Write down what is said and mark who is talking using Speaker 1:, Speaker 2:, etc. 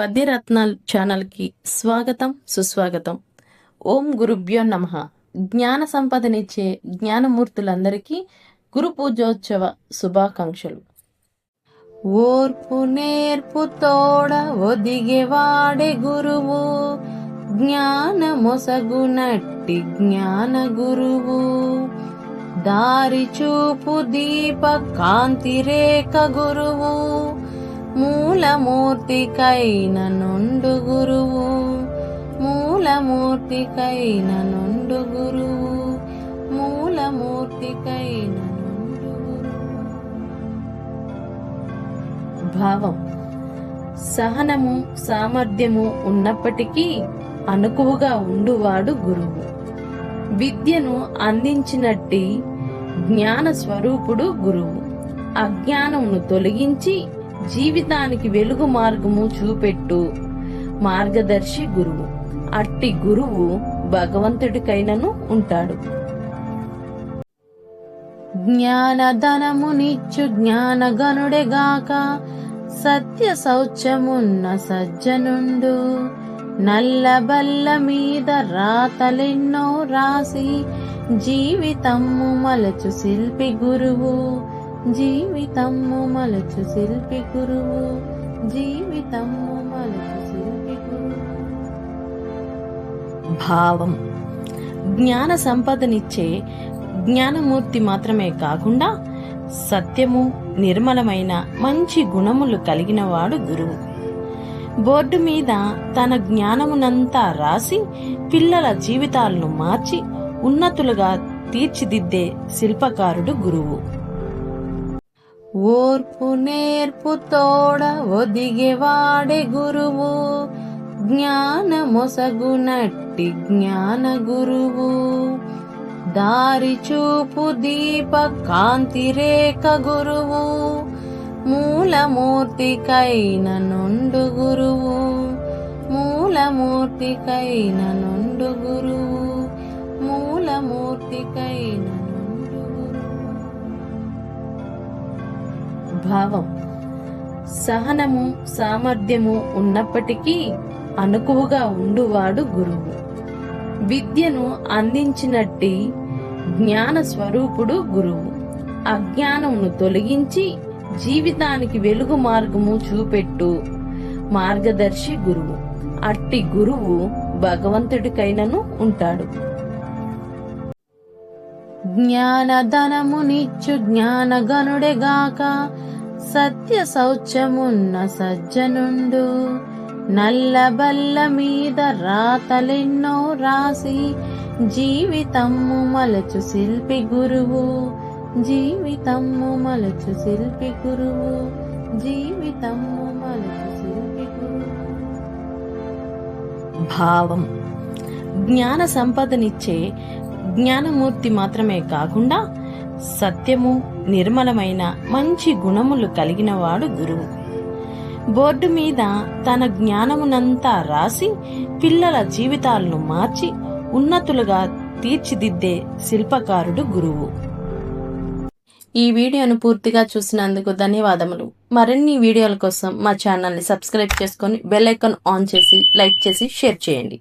Speaker 1: పద్యరత్నాలు ఛానల్కి స్వాగతం సుస్వాగతం. ఓం గురుభ్యో నమ. జ్ఞాన సంపదనిచ్చే జ్ఞానమూర్తులందరికీ గురు పూజోత్సవ శుభాకాంక్షలు. ఓర్పు నేర్పు తోడ ఒదిగేవాడే గురువు. జ్ఞాన మొసగునట్టి జ్ఞాన గురువు. దారి చూపు దీప కాంతి రేఖ గురువు. మూలమూర్తికైన నుండు గురువు. మూలమూర్తికైన నుండు గురువు. మూలమూర్తికైన నుండు గురువు. భావం. సహనము సామర్థ్యము ఉన్నప్పటికీ అనుకువగా ఉండువాడు గురువు. విద్యను అందించినట్టి జ్ఞాన స్వరూపుడు గురువు. అజ్ఞానమును తొలగించి జీవితానికి వెలుగు మార్గము చూపెట్టు మార్గదర్శి గురువు. అట్టి గురువు భగవంతుడికైనను ఉంటాడు. జ్ఞానధనమునిచ్చు జ్ఞానగనుడెగాక సత్య శౌచమున్న సజ్జనుండు. నల్లబల్ల మీద రాతలెన్నో రాసి జీవితము మలచు శిల్పి గురువు. జీవితము మలచు శిల్పి గురువు. జీవితము మలచు శిల్పి గురువు. భావం. జ్ఞాన సంపదనిచ్చే జ్ఞానమూర్తి మాత్రమే కాకుండా సత్యము నిర్మలమైన మంచి గుణములు కలిగినవాడు గురువు. బోర్డు మీద తన జ్ఞానమునంతా రాసి పిల్లల జీవితాలను మార్చి ఉన్నతులుగా తీర్చిదిద్దే శిల్పకారుడు గురువు. ఓర్పు నేర్పు తోడ ఒదిగేవాడే గురువు. జ్ఞాన మొసగునట్టి జ్ఞాన గురువు. దారి చూపు దీప కాంతి రేఖ గురువు. మూలమూర్తికైన నుండు గురువు. మూలమూర్తికైన నుండు గురువు. మూలమూర్తికైన స్వభావం. సహనము సామర్థ్యము ఉన్నప్పటికీ అనుకువగా ఉండువాడు గురువు. విద్యను అందించినట్టి జ్ఞాన స్వరూపుడు గురువు. అజ్ఞానమును తొలగించి జీవితానికి వెలుగు మార్గము చూపెట్టు మార్గదర్శి గురువు. అట్టి గురువు భగవంతుడికైనను ఉంటాడు. జ్ఞానధనమునిచ్చు జ్ఞానగనుడెగాక సత్య శౌచమున్న సజ్జనుండు. నల్లబల్ల మీద రాతలెన్నో రాసి జీవితము మలచు శిల్పి గురువు. జీవితము మలచు శిల్పి గురువు. జీవితము మలచు శిల్పి గురువు. భావం. జ్ఞాన సంపదనిచ్చే జ్ఞానమూర్తి మాత్రమే కాకుండా సత్యము నిర్మలమైన మంచి గుణములు కలిగినవాడు గురువు. బోర్డు మీద తన జ్ఞానమునంతా రాసి పిల్లల జీవితాలను మార్చి ఉన్నతులుగా తీర్చిదిద్దే శిల్పకారుడు గురువు. ఈ వీడియోను పూర్తిగా చూసినందుకు ధన్యవాదములు. మరిన్ని వీడియోల కోసం మా ఛానల్ని సబ్స్క్రైబ్ చేసుకొని బెల్ ఐకాన్ ఆన్ చేసి లైక్ చేసి షేర్ చేయండి.